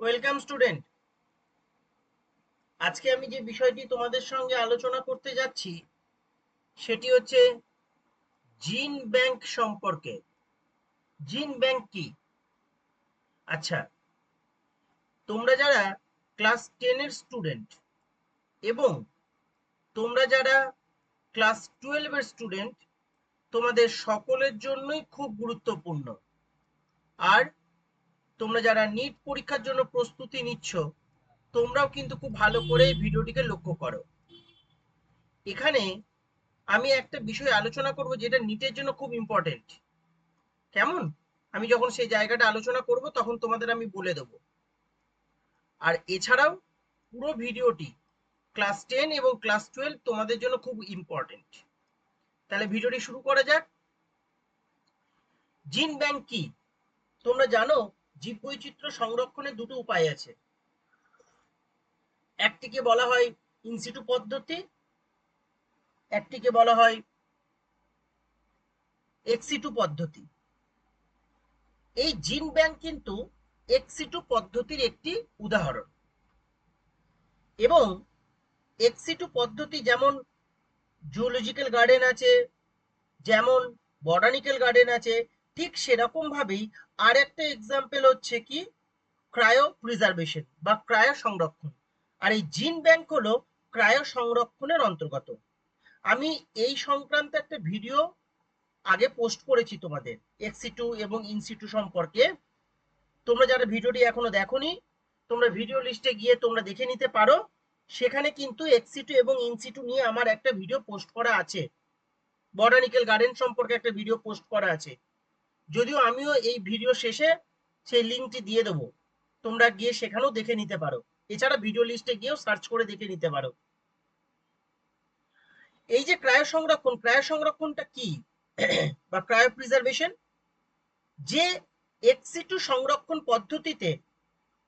Welcome student. আজকে আমি যে বিষয়টি তোমাদের সঙ্গে আলোচনা করতে যাচ্ছি, সেটি হচ্ছে জিন ব্যাংক সম্পর্কে। জিন ব্যাংক কি? আচ্ছা তোমরা যারা ক্লাস টেনের স্টুডেন্ট এবং তোমরা যারা ক্লাস টুয়েলভের স্টুডেন্ট, তোমাদের সকলের জন্যই খুব গুরুত্বপূর্ণ। আর তোমরা যারা নিট পরীক্ষার জন্য প্রস্তুতি নিচ্ছ, তোমরাও কিন্তু খুব ভালো করে ভিডিওটিকে লক্ষ্য করো। এখানে আমি একটা বিষয় আলোচনা করব যেটা নিটের জন্য খুব ইম্পর্টেন্ট কেমন? আমি যখন সেই জায়গাটা আলোচনা করব, তখন তোমাদের আমি বলে দেব। আর এছাড়াও পুরো ভিডিওটি ক্লাস টেন এবং ক্লাস টুয়েলভ তোমাদের জন্য খুব ইম্পর্টেন্ট তাহলে ভিডিওটি শুরু করা যাক। জিন ব্যাংক কি? তোমরা জানো জীববৈচিত্র্য সংরক্ষণের দুটো উপায় আছে। একটিকে বলা হয় ইনসিটু পদ্ধতি, একটিকে বলা হয় এক্সিটু পদ্ধতি। এই জিন ব্যাংক কিন্তু এক্সিটু পদ্ধতির একটি উদাহরণ। এবং এক্সিটু পদ্ধতি যেমন জুলজিক্যাল গার্ডেন আছে, যেমন বটানিক্যাল গার্ডেন আছে ঠিক সেরকম ভাবেই আর একটা এক্সাম্পল হচ্ছে কি? ক্রায়ো প্রিজার্ভেশন বা ক্রায়ো সংরক্ষণ আর এই জিন ব্যাংক হলো ক্রায়ো সংরক্ষণের অন্তর্গত। আমি এই সংক্রান্ত একটা ভিডিও আগে পোস্ট করেছি তোমাদের এক্সিটু এবং ইনসিটু সম্পর্কে। তোমরা যারা ভিডিওটি এখনও দেখোনি, তোমরা ভিডিও লিস্টে গিয়ে তোমরা দেখে নিতে পারো। সেখানে কিন্তু এক্সিটু এবং ইনসিটু নিয়ে আমার একটা ভিডিও পোস্ট করা আছে। বটানিক্যাল গার্ডেন সম্পর্কে একটা ভিডিও পোস্ট করা আছে। যদিও আমিও এই ভিডিও শেষে সেই লিঙ্কটি দিয়ে দেবো। তোমরা গিয়ে সেখানেও দেখে নিতে পারো। এছাড়া ভিডিও লিস্টে গিয়েও সার্চ করে দেখে নিতে পারো। এই যে ক্রায় সংরক্ষণ, ক্রায় সংরক্ষণটা কি? বা ক্রায় প্রিজার্ভেশন যে এক্সিটু সংরক্ষণ পদ্ধতিতে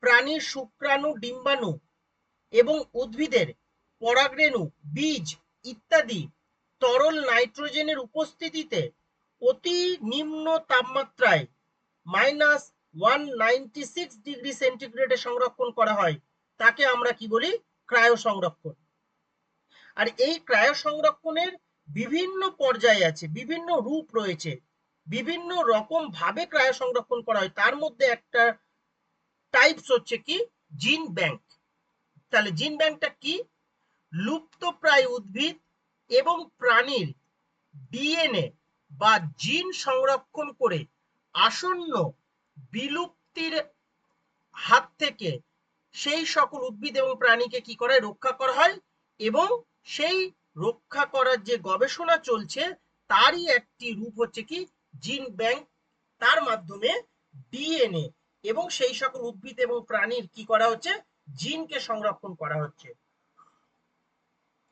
প্রাণীর শুক্রাণু, ডিম্বাণু এবং উদ্ভিদের পরাগরেণু, বীজ ইত্যাদি তরল নাইট্রোজেনের উপস্থিতিতে অতি নিম্ন তাপমাত্রায় মাইনাস ওয়ান ডিগ্রি সেন্টিগ্রেডে সংরক্ষণ করা হয়। তাকে আমরা কি বলি? ক্রায়ো সংরক্ষণ আর এই ক্রায়ো সংরক্ষণের বিভিন্ন পর্যায়ে আছে, বিভিন্ন রূপ রয়েছে, বিভিন্ন রকম ভাবে ক্রায়ো সংরক্ষণ করা হয়। তার মধ্যে একটা টাইপস হচ্ছে কি? জিন ব্যাংক তাহলে জিন ব্যাংকটা কি? লুপ্ত প্রায় উদ্ভিদ এবং প্রাণীর ডিএনএ বা জিন সংরক্ষণ করে আসন্ন বিলুপ্তির হাত থেকে সেই সকল উদ্ভিদ এবং প্রাণীকে কি করে রক্ষা করা হয়? এবং সেই রক্ষা করার যে গবেষণা চলছে, তারই একটি রূপ হচ্ছে কি? জিন ব্যাংক, তার মাধ্যমে ডিএনএ এবং সেই সকল উদ্ভিদ এবং প্রাণীর কি করা হচ্ছে? জিনকে সংরক্ষণ করা হচ্ছে।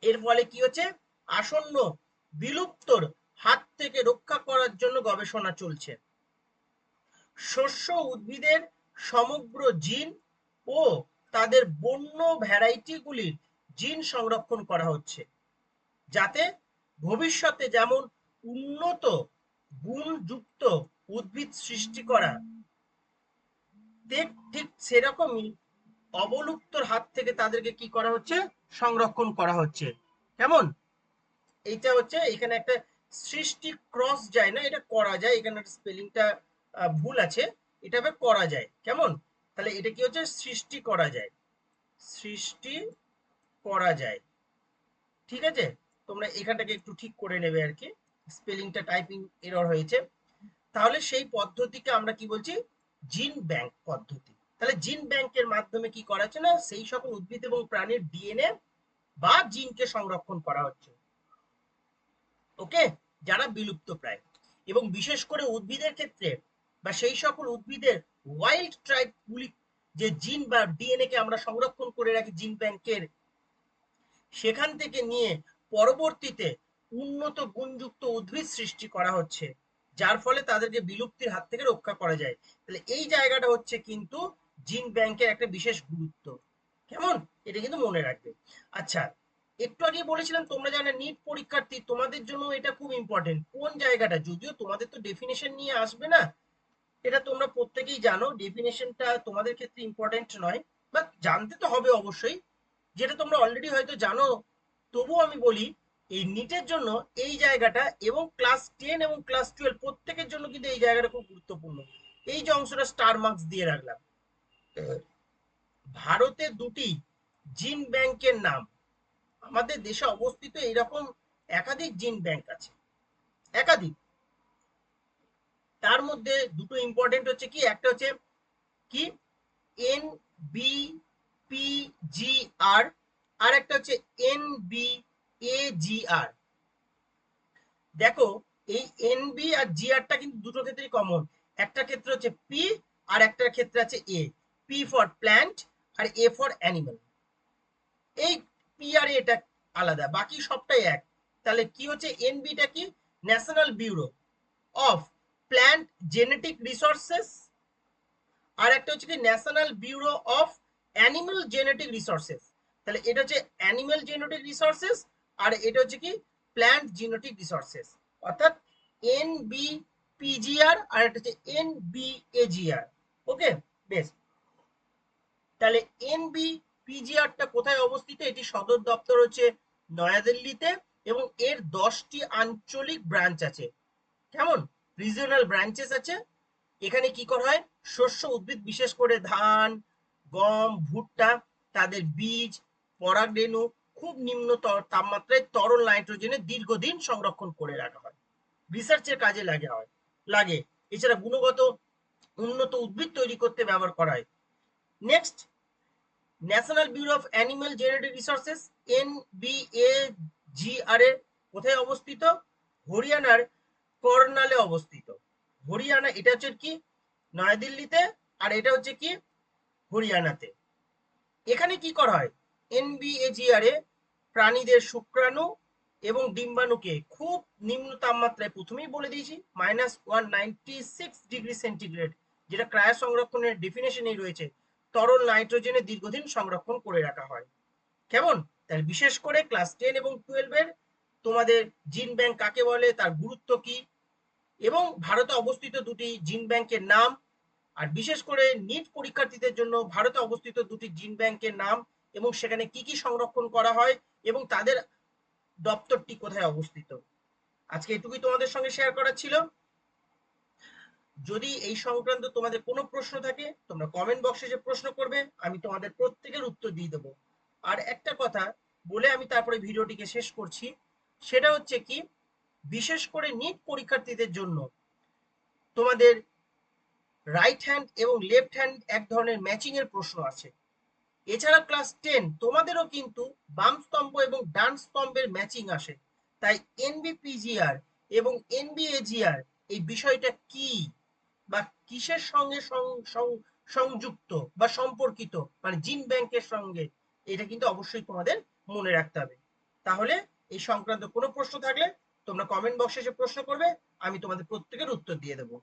এর ফলে কি হচ্ছে? আসন্ন বিলুপ্তর হাত থেকে রক্ষা করার জন্য গবেষণা চলছে। শস্য উদ্ভিদের সমগ্র জিন ও তাদের বন্য ভ্যারাইটিগুলির জিন সংরক্ষণ করা হচ্ছে, যাতে ভবিষ্যতে যেমন উন্নত গুণযুক্ত উদ্ভিদ সৃষ্টি করা ঠিক সেরকমই অবলুপ্তর হাত থেকে তাদেরকে কি করা হচ্ছে? সংরক্ষণ করা হচ্ছে। কেমন? এইটা হচ্ছে এখানে একটা সৃষ্টি ক্রস যায় না, এটা করা যায়, এখানে স্পেলিংটা ভুল আছে এটা করা যায়, কেমন? তাহলে এটা কি হচ্ছে? সৃষ্টি করা যায়, সৃষ্টি করা যায়, ঠিক আছে? তোমরা এখানটাকে একটু ঠিক করে নেবে আর কি, স্পেলিংটা টাইপিং এরর হয়েছে, তাহলে সেই পদ্ধতিকে আমরা কি বলছি? জিন ব্যাংক পদ্ধতি, তাহলে জিন ব্যাংকের মাধ্যমে কি করা হচ্ছে না? সেই সকল উদ্ভিদ এবং প্রাণীর ডিএনএ বা জিনকে সংরক্ষণ করা হচ্ছে, ওকে? যারা বিলুপ্ত প্রায় এবং বিশেষ করে উদ্ভিদের ক্ষেত্রে বা সেই সকল উদ্ভিদের ওয়াইল্ড ট্রাইব গুলি যে জিন বা ডিএনএ কে আমরা সংরক্ষণ করে রাখি জিন ব্যাংকের সেখান থেকে নিয়ে পরবর্তীতে উন্নত গুণযুক্ত উদ্ভিদ সৃষ্টি করা হচ্ছে, যার ফলে তাদেরকে বিলুপ্তির হাত থেকে রক্ষা করা যায়। তাহলে এই জায়গাটা হচ্ছে কিন্তু জিন ব্যাংকের একটা বিশেষ গুরুত্ব। কেমন? এটা কিন্তু মনে রাখবে। আচ্ছা একটু আগে বলেছিলাম, তোমরা জানো নিট পরীক্ষার্থী, তোমাদের জন্য এটা খুব ইম্পর্টেন্ট কোন জায়গাটা? যদিও তোমাদের তো ডেফিনেশন নিয়ে আসবে না এটা তোমরা প্রত্যেকেই জানো ডেফিনেশনটা তোমাদের ক্ষেত্রে ইম্পর্টেন্ট নয় বা জানতে তো হবে অবশ্যই। যেটা তোমরা অলরেডি হয়তো জানো, তবুও আমি বলি, এই নিটের জন্য এই জায়গাটা এবং ক্লাস টেন এবং ক্লাস টুয়েলভ প্রত্যেকের জন্য কিন্তু এই জায়গাটা খুব গুরুত্বপূর্ণ। এই যে অংশটা স্টার মার্কস দিয়ে রাখলাম। ভারতে দুটি জিন ব্যাংকের নাম। আমাদের দেশে অবস্থিত এরকম একাধিক জিন ব্যাংক আছে। একাধিক। তার মধ্যে দুটো ইম্পর্টেন্ট হচ্ছে কি? একটা হচ্ছে কি? N B P G R আর একটা হচ্ছে এন বি এ জি আর দেখো, এই এন বি আর জি আরটা কিন্তু দুটো ক্ষেত্রেই কমন একটা ক্ষেত্রে হচ্ছে পি আর একটা ক্ষেত্রে আছে এ পি ফর প্ল্যান্ট আর এ ফর অ্যানিমাল এই পি এটা আলাদা, বাকি সবটাই এক। তাহলে কি হচ্ছে? এনবিটা কি? National Bureau of Plant Genetic Resources আর একটা হচ্ছে কি? National Bureau of Animal Genetic Resources তাহলে এটা হচ্ছে অ্যানিমাল জেনেটিক রিসোর্সেস আর এটা হচ্ছে কি? প্ল্যান্ট জেনেটিক রিসোর্সেস অর্থাৎ এন বি পিজিআর আর একটা হচ্ছে এন বি এজিআর ওকে বেশ। তাহলে এন বি পিজিআরটা কোথায় অবস্থিত? এটি সদর দপ্তর হচ্ছে নয়াদিল্লিতে এবং এর দশটি আঞ্চলিক ব্রাঞ্চ আছে। কেমন? রিজিওনাল ব্রাঞ্চেস আছে। এখানে কি করা হয়? শস্য উদ্ভিদ, বিশেষ করে ধান, গম, ভুট্টা, তাদের বীজ, পরাগরেণু, খুব নিম্ন তাপমাত্রায় তরল নাইট্রোজেনে দীর্ঘদিন সংরক্ষণ করে রাখা হয়। রিসার্চের কাজে লাগে হয়। লাগে। এছাড়া গুণগত উন্নত উদ্ভিদ তৈরি করতে ব্যবহার করা হয়। Next National Bureau of Animal Genetic Resources N B A G R এর কোথায় অবস্থিত? হরিয়ানার কর্নালে অবস্থিত। হরিয়ানা, এটা হচ্ছে কি? নয়াদিল্লিতে, আর এটা হচ্ছে কি? হরিয়ানাতে। এখানে কি করা হয়? এনবিএজিআর এ প্রাণীদের শুক্রাণু এবং ডিম্বাণুকে খুব নিম্ন তাপমাত্রায় প্রথমেই বলে দিয়েছি মাইনাস ওয়ান ডিগ্রি সেন্টিগ্রেড যেটা ক্রায় সংরক্ষণের ডেফিনেশনেই রয়েছে। তরল নাইট্রোজেনে দীর্ঘদিন সংরক্ষণ করে রাখা হয়। কেমন? তাহলে বিশেষ করে ক্লাস টেন এবং টুয়েলভের তোমাদের জিন ব্যাংক কাকে বলে, তার গুরুত্ব কি? এবং ভারতে অবস্থিত দুটি জিন ব্যাংকের নাম, আর বিশেষ করে নিট পরীক্ষার্থীদের জন্য ভারতে অবস্থিত দুটি জিন ব্যাংকের নাম এবং সেখানে কি কি সংরক্ষণ করা হয় এবং তাদের দপ্তরটি কোথায় অবস্থিত? আজকে এটুকুই তোমাদের সঙ্গে শেয়ার করা ছিল। যদি এই সংক্রান্ত তোমাদের কোনো প্রশ্ন থাকে, তোমরা কমেন্ট বক্সে যে প্রশ্ন করবে, আমি তোমাদের প্রত্যেকের উত্তর দিয়ে দেবো। আর একটা কথা বলে আমি তারপরে ভিডিওটিকে শেষ করছি, সেটা হচ্ছে কি, বিশেষ করে নিট পরীক্ষার্থীদের জন্য তোমাদের রাইট হ্যান্ড এবং লেফট হ্যান্ড এক ধরনের ম্যাচিং এর প্রশ্ন আছে। এছাড়া ক্লাস টেন তোমাদেরও কিন্তু বাম স্তম্ভ এবং ডান স্তম্ভের ম্যাচিং আসে। তাই এনবিপিজিআর এবং এনবিএজিআর এই বিষয়টা কি? বা কিসের সঙ্গে সংযুক্ত বা সম্পর্কিত? মানে জিন ব্যাংকের সঙ্গে। এটা কিন্তু অবশ্যই তোমাদের মনে রাখতে হবে। তাহলে এই সংক্রান্ত কোনো প্রশ্ন থাকলে তোমরা কমেন্ট বক্সে এসে প্রশ্ন করবে, আমি তোমাদের প্রত্যেকের উত্তর দিয়ে দেবো।